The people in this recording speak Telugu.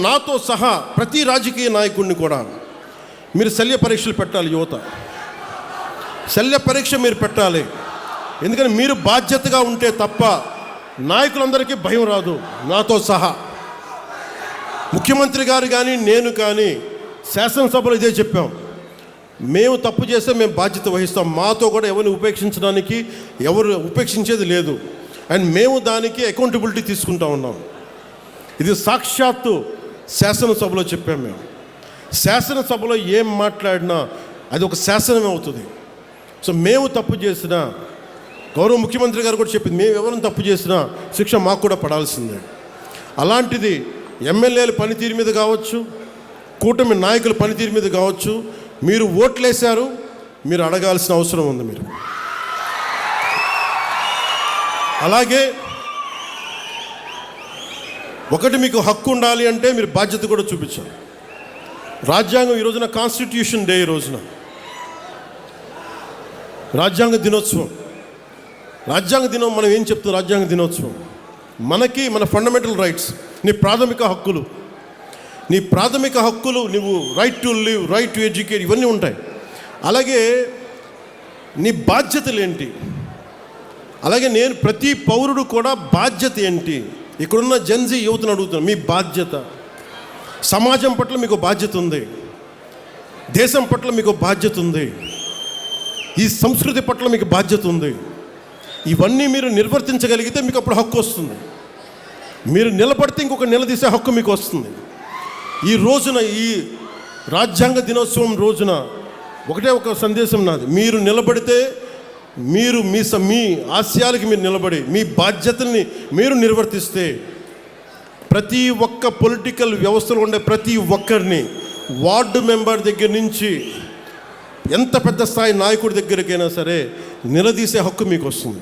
నాతో సహా ప్రతి రాజకీయ నాయకుడిని కూడా మీరు శల్య పరీక్షలు పెట్టాలి యువత. శల్య పరీక్ష మీరు పెట్టాలి. ఎందుకని మీరు బాధ్యతగా ఉంటే తప్ప నాయకులందరికీ భయం రాదు. నాతో సహా. ముఖ్యమంత్రి గారు కానీ నేను కానీ శాసనసభలో ఇదే చెప్పాం. మేము తప్పు చేస్తే మేము బాధ్యత వహిస్తాం. మాతో కూడా ఎవరిని ఉపేక్షించడానికి ఎవరు ఉపేక్షించేది లేదు. అండ్ మేము దానికి అకౌంటబిలిటీ తీసుకుంటా ఉన్నాం. ఇది సాక్షాత్తు శాసనసభలో చెప్పాం మేము. శాసనసభలో ఏం మాట్లాడినా అది ఒక శాసనమే అవుతుంది. సో మేము తప్పు చేసినా గౌరవ ముఖ్యమంత్రి గారు కూడా చెప్పింది మేము ఎవరిని తప్పు చేసినా శిక్ష మాకు కూడా పడాల్సిందే. అలాంటిది ఎమ్మెల్యేల పనితీరు మీద కావచ్చు కూటమి నాయకుల పనితీరు మీద కావచ్చు మీరు ఓట్లేశారు మీరు అడగాల్సిన అవసరం ఉంది మీరు. అలాగే ఒకటి మీకు హక్కు ఉండాలి అంటే మీరు బాధ్యత కూడా చూపించాలి. రాజ్యాంగం ఈ రోజున కాన్స్టిట్యూషన్ డే ఈ రోజున. రాజ్యాంగ దినోత్సవం. రాజ్యాంగ దినం మనం ఏం చెప్తాం? రాజ్యాంగ దినోత్సవం. మనకి మన ఫండమెంటల్ రైట్స్ నీ ప్రాథమిక హక్కులు. నీ ప్రాథమిక హక్కులు నువ్వు right to live right to educate ఇవన్నీ ఉంటాయి. అలాగే నీ బాధ్యతలు ఏంటి? అలాగే నేను ప్రతి పౌరుడు కూడా బాధ్యత ఏంటి? ఇక్కడున్న జన్జీ యువతను అడుగుతున్నాను మీ బాధ్యత. సమాజం పట్ల మీకు బాధ్యత ఉంది. దేశం పట్ల మీకు బాధ్యత ఉంది. ఈ సంస్కృతి పట్ల మీకు బాధ్యత ఉంది. ఇవన్నీ మీరు నిర్వర్తించగలిగితే మీకు అప్పుడు హక్కు వస్తుంది. మీరు నిలబడితే ఇంకొక నిలదీసే హక్కు మీకు వస్తుంది. ఈ రోజున ఈ రాజ్యాంగ దినోత్సవం రోజున ఒకటే ఒక సందేశం నాది. మీరు నిలబడితే మీరు మీ స- మీ ఆశయాలకి మీరు నిలబడి మీ బాధ్యతల్ని మీరు నిర్వర్తిస్తే ప్రతి ఒక్క పొలిటికల్ వ్యవస్థలో ఉండే ప్రతి ఒక్కరిని వార్డు మెంబర్ దగ్గర నుంచి ఎంత పెద్ద స్థాయి నాయకుడి దగ్గరికైనా సరే నిలదీసే హక్కు మీకు వస్తుంది